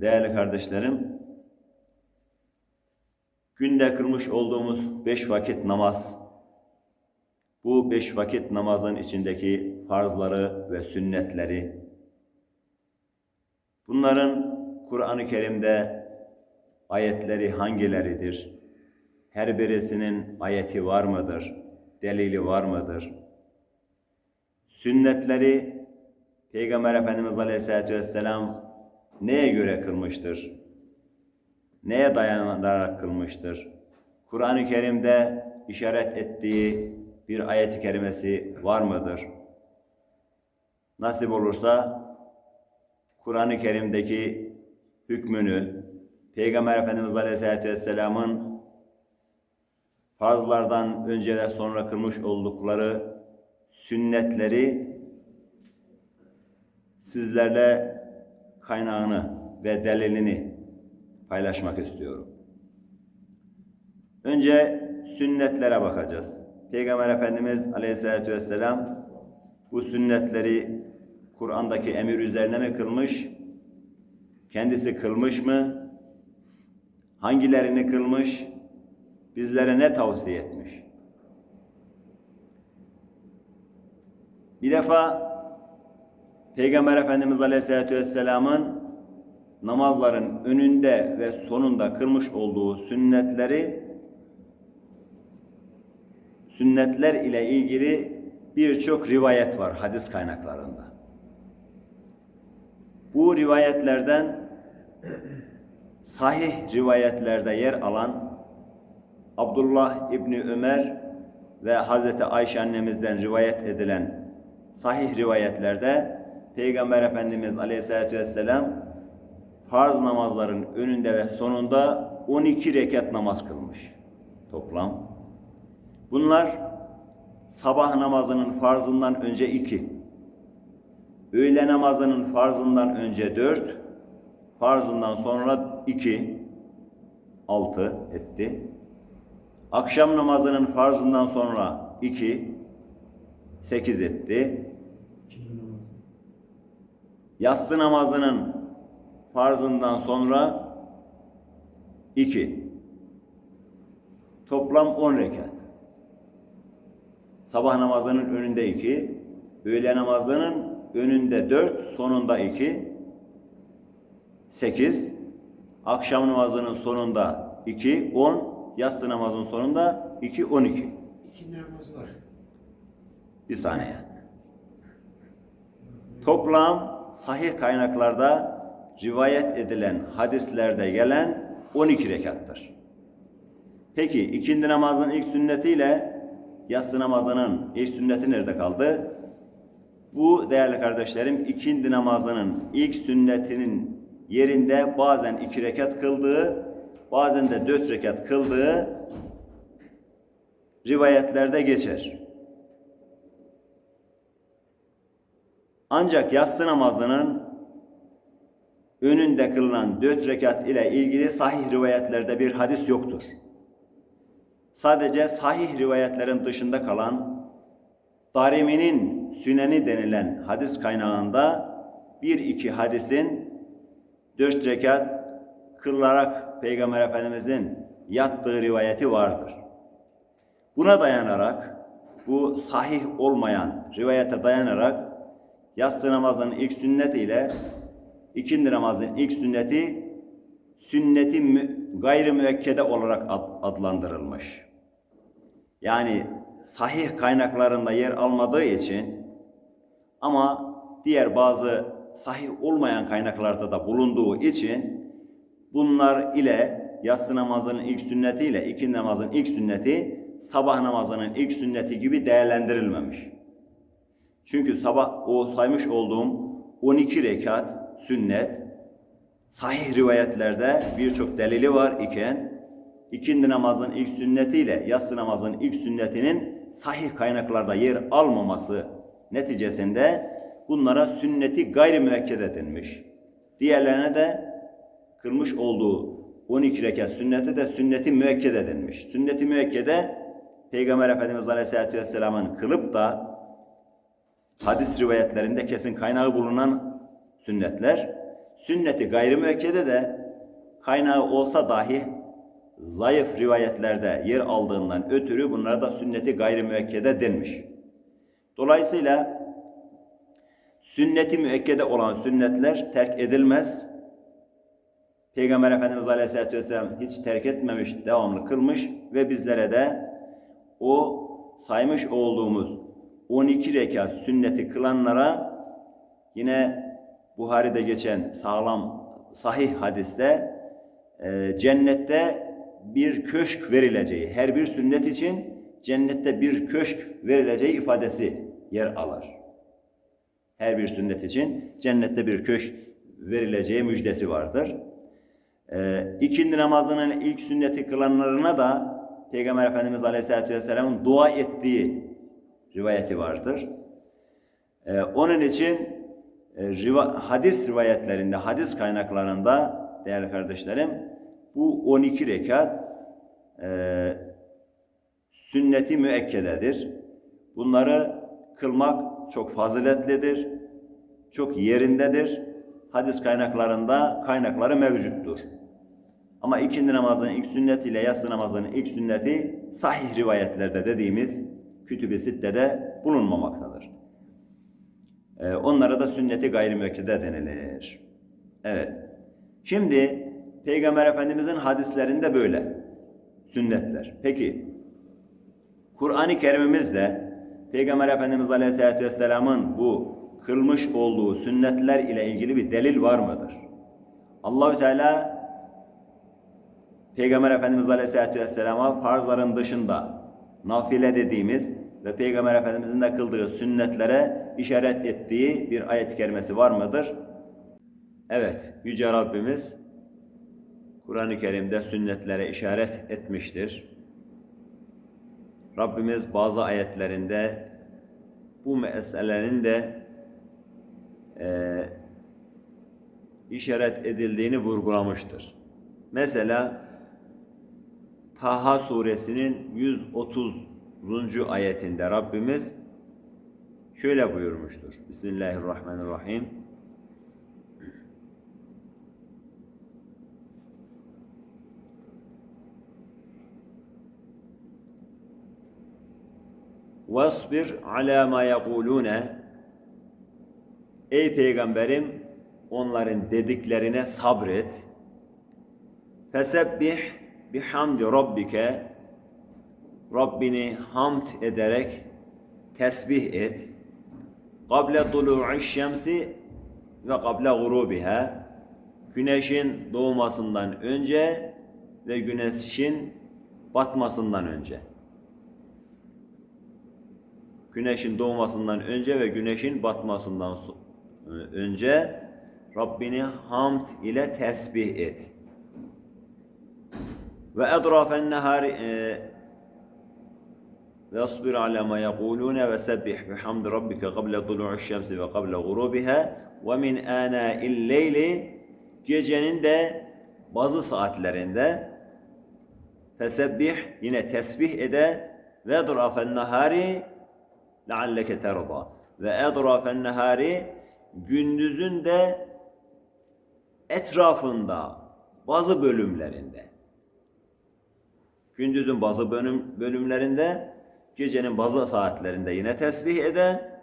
Değerli kardeşlerim, günde kılmış olduğumuz beş vakit namaz, bu beş vakit namazın içindeki farzları ve sünnetleri, bunların Kur'an-ı Kerim'de ayetleri hangileridir? Her birisinin ayeti var mıdır? Delili var mıdır? Sünnetleri Peygamber Efendimiz Aleyhisselatü Vesselam neye göre kılmıştır? Neye dayanarak kılmıştır? Kur'an-ı Kerim'de işaret ettiği bir ayet-i kerimesi var mıdır? Nasip olursa Kur'an-ı Kerim'deki hükmünü Peygamber Efendimiz Aleyhisselatü Vesselam'ın farzlardan önce ve sonra kılmış oldukları sünnetleri sizlerle kaynağını ve delilini paylaşmak istiyorum. Önce sünnetlere bakacağız. Peygamber Efendimiz Aleyhisselatü Vesselam bu sünnetleri Kur'an'daki emir üzerine mi kılmış? Kendisi kılmış mı? Hangilerini kılmış? Bizlere ne tavsiye etmiş? Bir defa Peygamber Efendimiz Aleyhisselatü Vesselam'ın namazların önünde ve sonunda kılmış olduğu sünnetleri sünnetler ile ilgili birçok rivayet var hadis kaynaklarında. Bu rivayetlerden sahih rivayetlerde yer alan Abdullah İbni Ömer ve Hazreti Ayşe annemizden rivayet edilen sahih rivayetlerde Peygamber Efendimiz Aleyhisselatü Vesselam farz namazların önünde ve sonunda 12 rekat namaz kılmış toplam. Bunlar sabah namazının farzından önce 2, öğle namazının farzından önce 4, farzından sonra 2, 6 etti. Akşam namazının farzından sonra 2, 8 etti. Yatsı namazının farzından sonra 2. Toplam 10 rekat. Sabah namazının önünde 2, öğle namazının önünde 4, sonunda 2, 8. Akşam namazının sonunda 2, 10, yatsı namazının sonunda 2, 12. İkindi namazı var. Bir saniye. Toplam sahih kaynaklarda rivayet edilen hadislerde gelen 12 rekattır. Peki ikindi namazın ilk sünnetiyle yatsı namazının ilk sünneti nerede kaldı? Bu değerli kardeşlerim ikindi namazının ilk sünnetinin yerinde bazen iki rekat kıldığı, bazen de dört rekat kıldığı rivayetlerde geçer. Ancak yatsı namazının önünde kılınan dört rekat ile ilgili sahih rivayetlerde bir hadis yoktur. Sadece sahih rivayetlerin dışında kalan Darimi'nin Süneni denilen hadis kaynağında bir iki hadisin dört rekat kılarak Peygamber Efendimizin yattığı rivayeti vardır. Buna dayanarak bu sahih olmayan rivayete dayanarak yatsı namazının ilk sünneti ile ikindi namazının ilk sünneti sünneti mü, gayri müekkede olarak ad, adlandırılmış. Yani sahih kaynaklarında yer almadığı için ama diğer bazı sahih olmayan kaynaklarda da bulunduğu için bunlar ile yatsı namazının ilk sünneti ile ikindi namazının ilk sünneti sabah namazının ilk sünneti gibi değerlendirilmemiş. Çünkü sabah o saymış olduğum 12 rekat sünnet sahih rivayetlerde birçok delili var iken ikindi namazın ilk sünnetiyle yatsı namazın ilk sünnetinin sahih kaynaklarda yer almaması neticesinde bunlara sünneti gayri müekkede denmiş. Diğerlerine de kılmış olduğu 12 rekat sünneti de sünneti müekkede denmiş. Sünneti müekkede Peygamber Efendimiz Aleyhisselatü Vesselam'ın kılıp da hadis rivayetlerinde kesin kaynağı bulunan sünnetler. sünneti gayrimüekkede de kaynağı olsa dahi zayıf rivayetlerde yer aldığından ötürü bunlara da sünneti gayrimüekkede denmiş. Dolayısıyla sünneti müekkede olan sünnetler terk edilmez. Peygamber Efendimiz Aleyhisselatü Vesselam hiç terk etmemiş, devamlı kılmış ve bizlere de o saymış olduğumuz 12 rekat sünneti kılanlara yine Buhari'de geçen sağlam sahih hadiste e, cennette bir köşk verileceği, her bir sünnet için cennette bir köşk verileceği ifadesi yer alır. Her bir sünnet için cennette bir köşk verileceği müjdesi vardır. Ee, ikindi namazının ilk sünneti kılanlarına da Peygamber Efendimiz Aleyhisselatü Vesselam'ın dua ettiği rivayeti vardır. Ee, onun için e, riva- hadis rivayetlerinde, hadis kaynaklarında değerli kardeşlerim bu 12 rekat e, sünneti müekkededir. Bunları kılmak çok faziletlidir, çok yerindedir. Hadis kaynaklarında kaynakları mevcuttur. Ama ikindi namazının ilk sünneti ile yatsı namazının ilk sünneti sahih rivayetlerde dediğimiz kütüb-i sittede bulunmamaktadır. Ee, onlara da sünneti gayrimüekkede denilir. Evet. Şimdi Peygamber Efendimizin hadislerinde böyle sünnetler. Peki Kur'an-ı Kerim'imizde Peygamber Efendimiz Aleyhisselatü Vesselam'ın bu kılmış olduğu sünnetler ile ilgili bir delil var mıdır? Allahü Teala Peygamber Efendimiz Aleyhisselatü Vesselam'a farzların dışında nafile dediğimiz ve Peygamber Efendimizin de kıldığı sünnetlere işaret ettiği bir ayet-i kerimesi var mıdır? Evet, Yüce Rabbimiz Kur'an-ı Kerim'de sünnetlere işaret etmiştir. Rabbimiz bazı ayetlerinde bu meselenin de eee, işaret edildiğini vurgulamıştır. Mesela Taha suresinin 130. ayetinde Rabbimiz şöyle buyurmuştur. Bismillahirrahmanirrahim. Vasbir ala ma yekulune Ey peygamberim onların dediklerine sabret. Fesebbih bihamdi rabbike Rabbini hamd ederek tesbih et. Kable tulu'i şemsi ve kable gurubiha Güneşin doğmasından önce ve güneşin batmasından önce. Güneşin doğmasından önce ve güneşin batmasından önce Rabbini hamd ile tesbih et Ve edrafen nehari e, واصبر على ما يقولون وسبح بحمد ربك قبل طلوع الشمس وقبل غروبها ومن آناء الليل gecenin de bazı saatlerinde fesebbih yine tesbih ede ve edrafen nahari lealleke terda ve edrafen nahari gündüzün de etrafında bazı bölümlerinde gündüzün bazı bölüm, bölümlerinde gecenin bazı saatlerinde yine tesbih ede.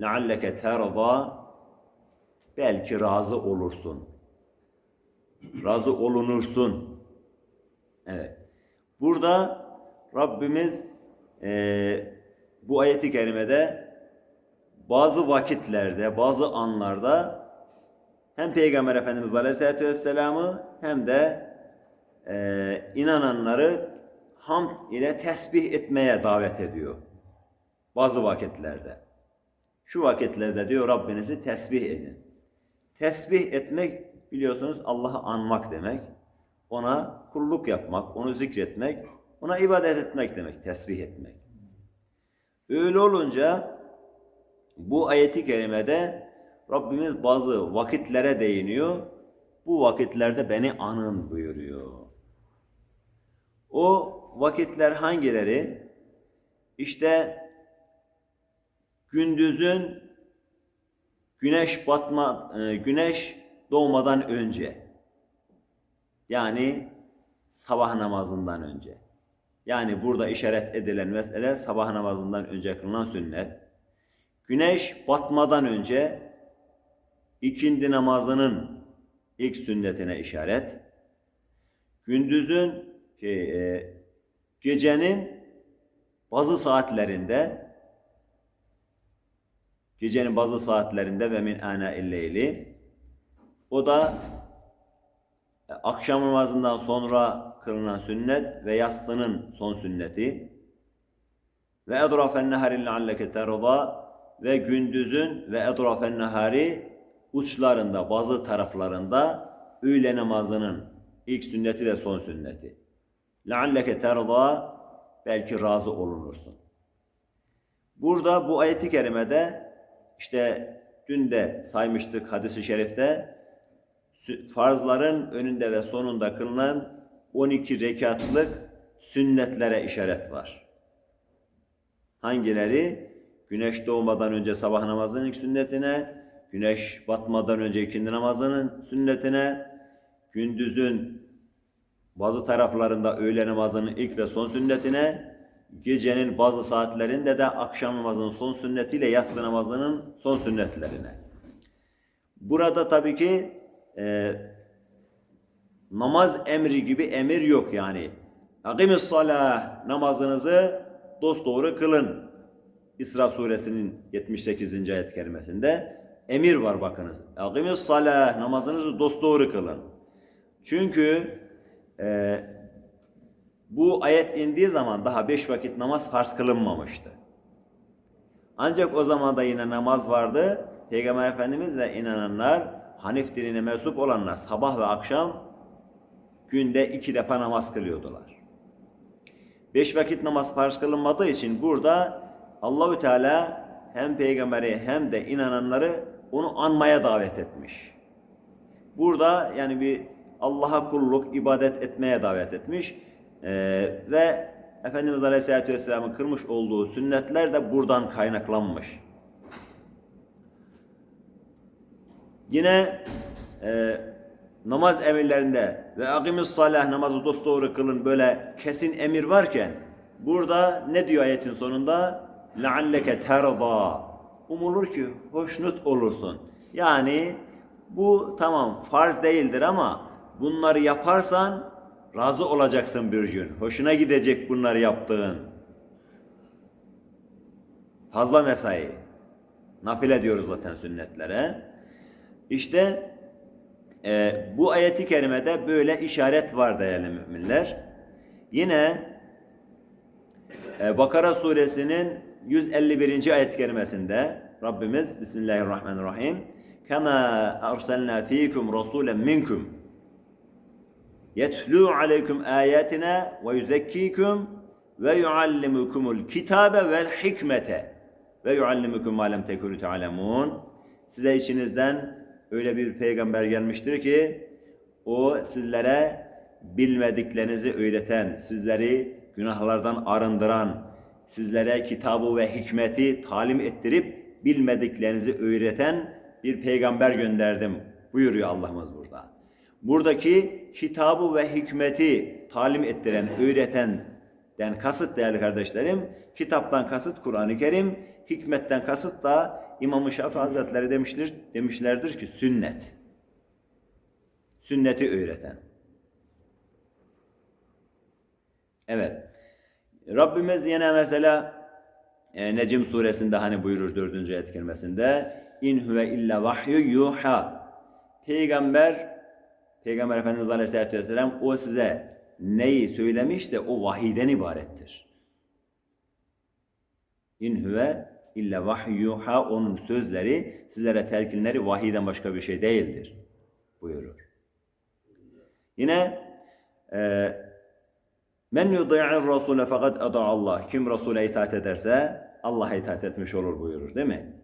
Lealleke terda belki razı olursun. Razı olunursun. Evet. Burada Rabbimiz eee, bu ayeti kerimede bazı vakitlerde bazı anlarda hem Peygamber Efendimiz Aleyhisselatü Vesselam'ı hem de eee, inananları hamd ile tesbih etmeye davet ediyor. Bazı vakitlerde. Şu vakitlerde diyor Rabbinizi tesbih edin. Tesbih etmek biliyorsunuz Allah'ı anmak demek. Ona kulluk yapmak, onu zikretmek, ona ibadet etmek demek, tesbih etmek. Öyle olunca bu ayeti kerimede Rabbimiz bazı vakitlere değiniyor. Bu vakitlerde beni anın buyuruyor. O vakitler hangileri? İşte gündüzün güneş batma e, güneş doğmadan önce. Yani sabah namazından önce. Yani burada işaret edilen mesele sabah namazından önce kılınan sünnet. Güneş batmadan önce ikindi namazının ilk sünnetine işaret. Gündüzün şey, e, gecenin bazı saatlerinde gecenin bazı saatlerinde ve min ana illeyli o da e, akşam namazından sonra kılınan sünnet ve yastının son sünneti ve edrafen nehari lealleke terda ve gündüzün ve edrafen nehari uçlarında bazı taraflarında öğle namazının ilk sünneti ve son sünneti. Lealleke terda belki razı olunursun. Burada bu ayeti kerimede işte dün de saymıştık hadisi şerifte farzların önünde ve sonunda kılınan 12 rekatlık sünnetlere işaret var. Hangileri? Güneş doğmadan önce sabah namazının sünnetine, güneş batmadan önce ikindi namazının sünnetine, gündüzün bazı taraflarında öğle namazının ilk ve son sünnetine, gecenin bazı saatlerinde de akşam namazının son sünnetiyle yatsı namazının son sünnetlerine. Burada tabii ki e, namaz emri gibi emir yok yani. Akimis salah namazınızı dosdoğru kılın. İsra suresinin 78. ayet kerimesinde emir var bakınız. Akimis salah namazınızı dosdoğru kılın. Çünkü e, bu ayet indiği zaman daha beş vakit namaz farz kılınmamıştı. Ancak o zaman da yine namaz vardı. Peygamber Efendimiz ve inananlar, Hanif dinine mensup olanlar sabah ve akşam günde iki defa namaz kılıyordular. Beş vakit namaz farz kılınmadığı için burada Allahü Teala hem peygamberi hem de inananları onu anmaya davet etmiş. Burada yani bir Allah'a kulluk, ibadet etmeye davet etmiş. Ee, ve Efendimiz Aleyhisselatü Vesselam'ın kırmış olduğu sünnetler de buradan kaynaklanmış. Yine e, namaz emirlerinde ve akimis salah namazı dosdoğru kılın böyle kesin emir varken burada ne diyor ayetin sonunda? لَعَلَّكَ تَرْضَى Umulur ki hoşnut olursun. Yani bu tamam farz değildir ama bunları yaparsan razı olacaksın bir gün. Hoşuna gidecek bunları yaptığın. Fazla mesai. Nafile diyoruz zaten sünnetlere. İşte e, bu ayeti kerimede böyle işaret var değerli müminler. Yine e, Bakara suresinin 151. ayet kerimesinde Rabbimiz Bismillahirrahmanirrahim Kema arsalna fikum rasulen minkum yetlû aleykum ayatina ve yuzekkikum ve yuallimukumul kitabe vel hikmete. Ve yuallimukum ma lem tekunu ta'lemun size içinizden öyle bir peygamber gelmiştir ki o sizlere bilmediklerinizi öğreten, sizleri günahlardan arındıran, sizlere kitabı ve hikmeti talim ettirip bilmediklerinizi öğreten bir peygamber gönderdim. Buyuruyor Allah'ımız burada. Buradaki kitabı ve hikmeti talim ettiren, öğretenden kasıt değerli kardeşlerim, kitaptan kasıt Kur'an-ı Kerim, hikmetten kasıt da İmam-ı Şafii Hazretleri demiştir, demişlerdir ki sünnet. Sünneti öğreten. Evet. Rabbimiz yine mesela e, Necim suresinde hani buyurur dördüncü ayet kelimesinde in huve illa vahyu yuha Peygamber Peygamber Efendimiz Aleyhisselatü Vesselam o size neyi söylemişse o vahiden ibarettir. İn huve illa vahyuha onun sözleri sizlere telkinleri vahiden başka bir şey değildir buyurur. Yine e, men yudi'ir rasule fakat Allah. Kim Resul'e itaat ederse Allah'a itaat etmiş olur buyurur değil mi?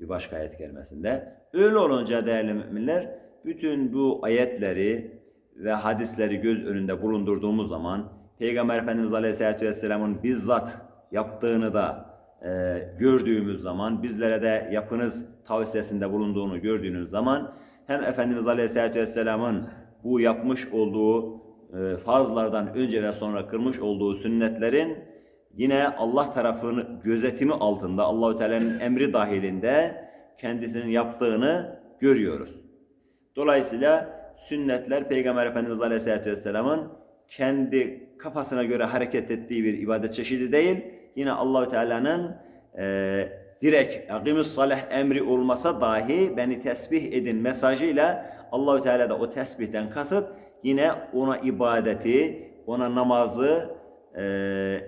Bir başka ayet kelimesinde. Öyle olunca değerli müminler bütün bu ayetleri ve hadisleri göz önünde bulundurduğumuz zaman Peygamber Efendimiz Aleyhisselatü Vesselam'ın bizzat yaptığını da e, gördüğümüz zaman, bizlere de yapınız tavsiyesinde bulunduğunu gördüğünüz zaman hem Efendimiz Aleyhisselatü Vesselam'ın bu yapmış olduğu e, farzlardan önce ve sonra kılmış olduğu sünnetlerin yine Allah tarafının gözetimi altında Allahü Teala'nın emri dahilinde kendisinin yaptığını görüyoruz. Dolayısıyla sünnetler Peygamber Efendimiz Aleyhisselatü Vesselam'ın kendi kafasına göre hareket ettiği bir ibadet çeşidi değil. Yine Allahü Teala'nın e, direkt akimis salih emri olmasa dahi beni tesbih edin mesajıyla Allahü Teala da o tesbihten kasıt yine ona ibadeti, ona namazı e,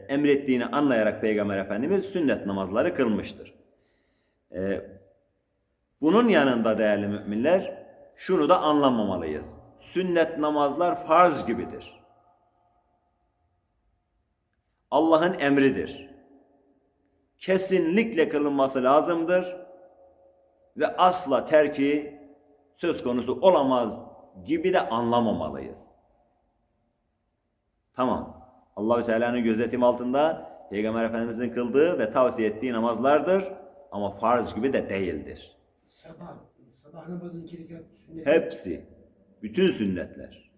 emrettiğini anlayarak Peygamber Efendimiz sünnet namazları kılmıştır. E, bunun yanında değerli müminler şunu da anlamamalıyız. Sünnet namazlar farz gibidir. Allah'ın emridir. Kesinlikle kılınması lazımdır ve asla terki söz konusu olamaz gibi de anlamamalıyız. Tamam. Allahü Teala'nın gözetimi altında Peygamber Efendimizin kıldığı ve tavsiye ettiği namazlardır ama farz gibi de değildir. Sabah, sabah namazının iki rekat sünnet. Hepsi, bütün sünnetler.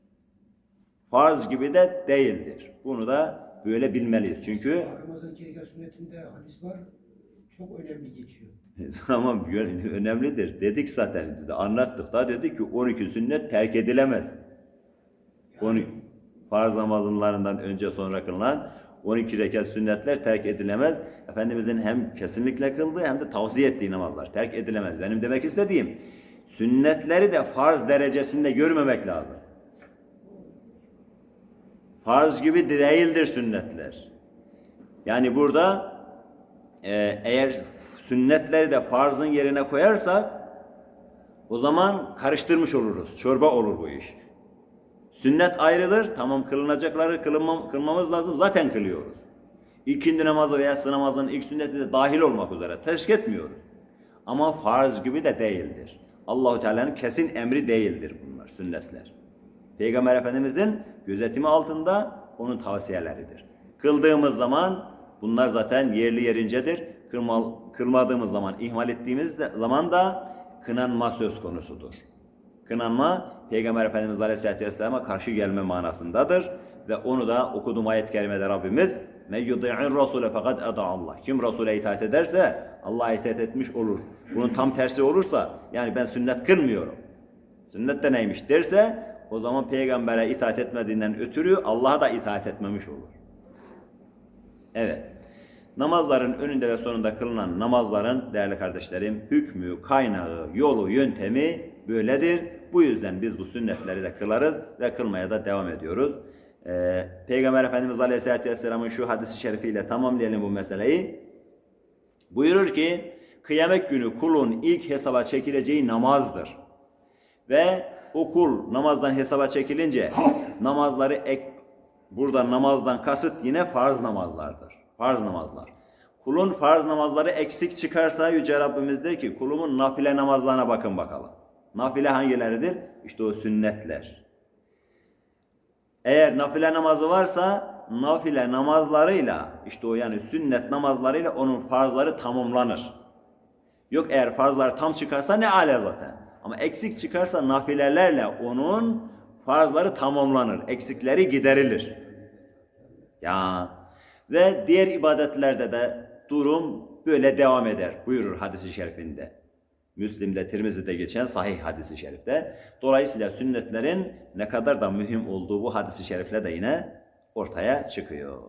Farz gibi de değildir. Bunu da böyle bilmeliyiz. Çünkü Sabah namazının iki rekat sünnetinde hadis var. Çok önemli geçiyor. tamam önemlidir. Dedik zaten. Anlattık da dedik ki 12 sünnet terk edilemez. 12 farz namazlarından önce sonra kılınan 12 rekat sünnetler terk edilemez. Efendimizin hem kesinlikle kıldığı hem de tavsiye ettiği namazlar terk edilemez. Benim demek istediğim sünnetleri de farz derecesinde görmemek lazım. Farz gibi değildir sünnetler. Yani burada e, eğer sünnetleri de farzın yerine koyarsak o zaman karıştırmış oluruz. Çorba olur bu iş. Sünnet ayrıdır. Tamam kılınacakları kılınmam, kılmamız lazım. Zaten kılıyoruz. İkindi namazı veya namazının ilk sünneti de dahil olmak üzere terk etmiyoruz. Ama farz gibi de değildir. Allahu Teala'nın kesin emri değildir bunlar sünnetler. Peygamber Efendimizin gözetimi altında onun tavsiyeleridir. Kıldığımız zaman bunlar zaten yerli yerincedir. Kılma, kılmadığımız zaman, ihmal ettiğimiz de- zaman da kınanma söz konusudur. Kınanma Peygamber Efendimiz Aleyhisselatü Vesselam'a karşı gelme manasındadır. Ve onu da okuduğum ayet-i kerimede Rabbimiz Men yudi'in Rasule fakat eda Allah. Kim Resul'e itaat ederse Allah'a itaat etmiş olur. Bunun tam tersi olursa yani ben sünnet kılmıyorum. Sünnet de neymiş derse o zaman peygambere itaat etmediğinden ötürü Allah'a da itaat etmemiş olur. Evet. Namazların önünde ve sonunda kılınan namazların değerli kardeşlerim hükmü, kaynağı, yolu, yöntemi böyledir. Bu yüzden biz bu sünnetleri de kılarız ve kılmaya da devam ediyoruz. Ee, Peygamber Efendimiz Aleyhisselatü Vesselam'ın şu hadisi şerifiyle tamamlayalım bu meseleyi. Buyurur ki kıyamet günü kulun ilk hesaba çekileceği namazdır. Ve o kul namazdan hesaba çekilince namazları ek, burada namazdan kasıt yine farz namazlardır. Farz namazlar. Kulun farz namazları eksik çıkarsa Yüce Rabbimiz der ki kulumun nafile namazlarına bakın bakalım. Nafile hangileridir? İşte o sünnetler. Eğer nafile namazı varsa nafile namazlarıyla işte o yani sünnet namazlarıyla onun farzları tamamlanır. Yok eğer farzlar tam çıkarsa ne ala zaten. Ama eksik çıkarsa nafilelerle onun farzları tamamlanır. Eksikleri giderilir. Ya ve diğer ibadetlerde de durum böyle devam eder buyurur hadisi şerifinde. Müslim'de, Tirmizi'de geçen sahih hadisi şerifte. Dolayısıyla sünnetlerin ne kadar da mühim olduğu bu hadisi şerifle de yine ortaya çıkıyor.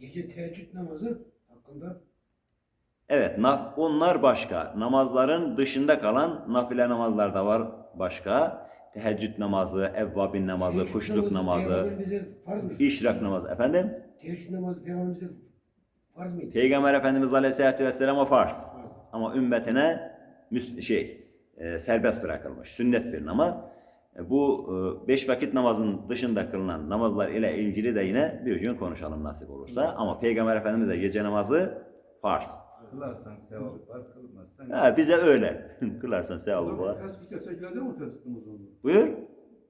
Gece teheccüd namazı hakkında Evet, onlar başka. Namazların dışında kalan nafile namazlar da var başka. Teheccüd namazı, evvabin namazı, teheccüd kuşluk namazı, farz mı? işrak namazı. Efendim? Teheccüd namazı Peygamber bize farz mıydı? Peygamber Efendimiz Aleyhisselatü Vesselam'a farz. Ama ümmetine şey, e, serbest bırakılmış. Sünnet bir namaz. E, bu e, beş vakit namazın dışında kılınan namazlar ile ilgili de yine bir gün konuşalım nasip olursa. Ama Peygamber Efendimiz'e gece namazı farz. Kılarsan sevap var, kılmazsan Ha, bize öyle. Kılarsan zaman var. Tesbihte çekilecek mi tesbih namazında? Buyur.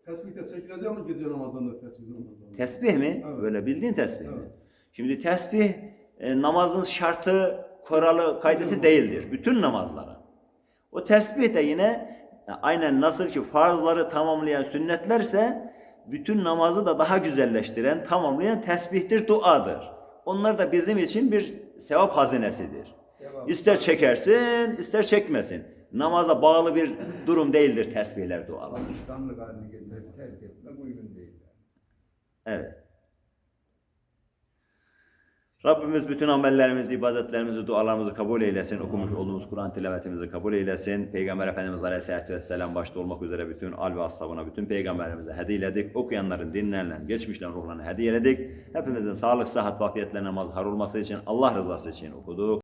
Tesbihte çekilecek mi gece namazında tesbih namazında? Tesbih mi? Evet. Böyle bildiğin tesbih mi? Evet. Şimdi tesbih e, namazın şartı kuralı kaydesi değildir. Bütün namazlara. O tesbih de yine aynen nasıl ki farzları tamamlayan sünnetlerse bütün namazı da daha güzelleştiren, tamamlayan tesbihtir, duadır. Onlar da bizim için bir sevap hazinesidir. Sevap. İster çekersin, ister çekmesin. Namaza bağlı bir durum değildir tesbihler, dualar. Alışkanlık haline getirip terk etmek uygun değil. Evet. Rabbimiz bütün amellerimizi, ibadetlerimizi, dualarımızı kabul eylesin. Okumuş olduğumuz Kur'an tilavetimizi kabul eylesin. Peygamber Efendimiz Aleyhisselatü Vesselam başta olmak üzere bütün al ve ashabına, bütün peygamberimize hediyeledik. Okuyanların, dinleyenlerin, geçmişlerin ruhlarını hediyeledik. Hepimizin sağlık, sıhhat, vafiyetlerine mazhar olması için, Allah rızası için okuduk.